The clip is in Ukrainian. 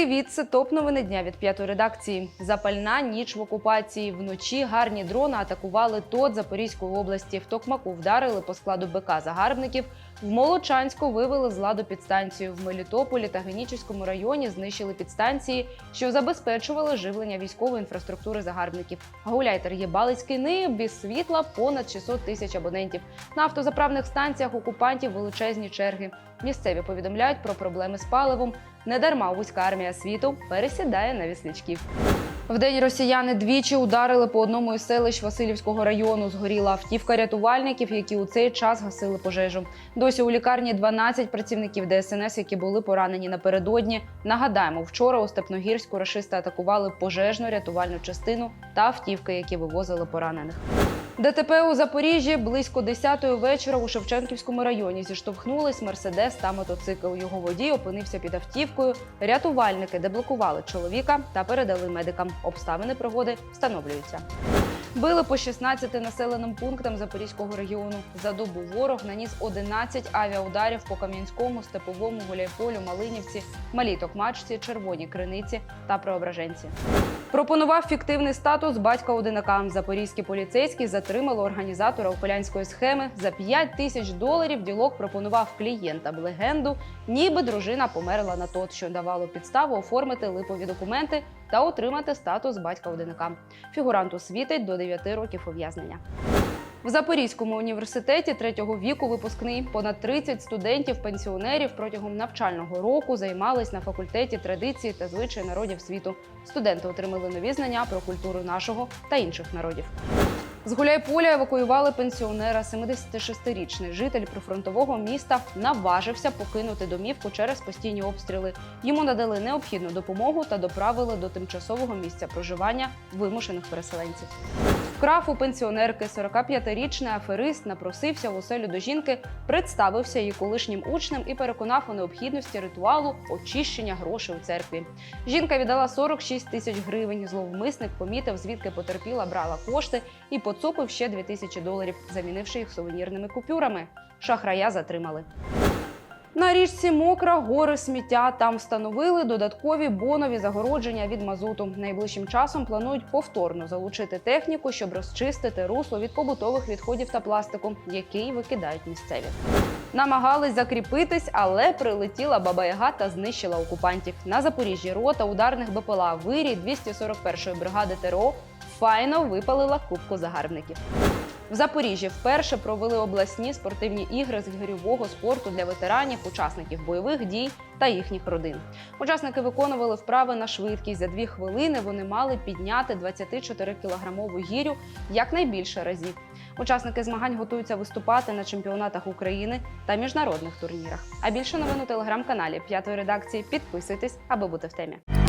Привіт, це топ новини дня від п'ятої редакції. Запальна ніч в окупації. Вночі гарні дрони атакували ТОТ Запорізької області. В Токмаку вдарили по складу БК загарбників. В Молочанську вивели з ладу підстанцію. В Мелітополі та Генічеському районі знищили підстанції, що забезпечували живлення військової інфраструктури загарбників. Гауляйтер є Балицький ниє без світла понад 600 тисяч абонентів. На автозаправних станціях окупантів величезні черги. Місцеві повідомляють про проблеми з паливом. Недарма вузька армія світу пересідає на віслічків. день росіяни двічі ударили по одному із селищ Васильівського району. Згоріла автівка рятувальників, які у цей час гасили пожежу. Досі у лікарні 12 працівників ДСНС, які були поранені напередодні. Нагадаємо, вчора у Степногірську рашисти атакували пожежну рятувальну частину та автівки, які вивозили поранених. ДТП у Запоріжжі близько 10-ї вечора у Шевченківському районі зіштовхнулись мерседес та мотоцикл. Його водій опинився під автівкою. Рятувальники деблокували чоловіка та передали медикам. Обставини пригоди встановлюються. Били по 16 населеним пунктам Запорізького регіону. За добу ворог наніс 11 авіаударів по Кам'янському, Степовому, Гуляйполю, Малинівці, Малій Токмачці, Червоній Криниці та Преображенці. Пропонував фіктивний статус батька одинака. Запорізькі поліцейські затримали організатора окулянської схеми. За 5 тисяч доларів ділок пропонував клієнтам легенду, ніби дружина померла на тот, що давало підставу оформити липові документи та отримати статус батька одинака. Фігуранту світить до 9 років ув'язнення. В Запорізькому університеті третього віку випускний понад 30 студентів-пенсіонерів протягом навчального року займались на факультеті традиції та звичаї народів світу. Студенти отримали нові знання про культуру нашого та інших народів. З Гуляйполя евакуювали пенсіонера. 76-річний житель прифронтового міста наважився покинути домівку через постійні обстріли. Йому надали необхідну допомогу та доправили до тимчасового місця проживання вимушених переселенців. Вкрав пенсіонерки 45-річний аферист напросився в оселю до жінки, представився її колишнім учнем і переконав у необхідності ритуалу очищення грошей у церкві. Жінка віддала 46 тисяч гривень. Зловмисник помітив, звідки потерпіла, брала кошти і поцупив ще 2 тисячі доларів, замінивши їх сувенірними купюрами. Шахрая затримали. На річці Мокра гори сміття. Там встановили додаткові бонові загородження від мазуту. Найближчим часом планують повторно залучити техніку, щоб розчистити русло від побутових відходів та пластику, який викидають місцеві. Намагались закріпитись, але прилетіла баба Яга та знищила окупантів. На Запоріжжі рота ударних БПЛА вирій 241-ї бригади ТРО файно випалила кубку загарбників. В Запоріжжі вперше провели обласні спортивні ігри з гирьового спорту для ветеранів, учасників бойових дій та їхніх родин. Учасники виконували вправи на швидкість. За дві хвилини вони мали підняти 24-кілограмову гірю якнайбільше разів. Учасники змагань готуються виступати на чемпіонатах України та міжнародних турнірах. А більше новин у телеграм-каналі п'ятої редакції підписуйтесь, аби бути в темі.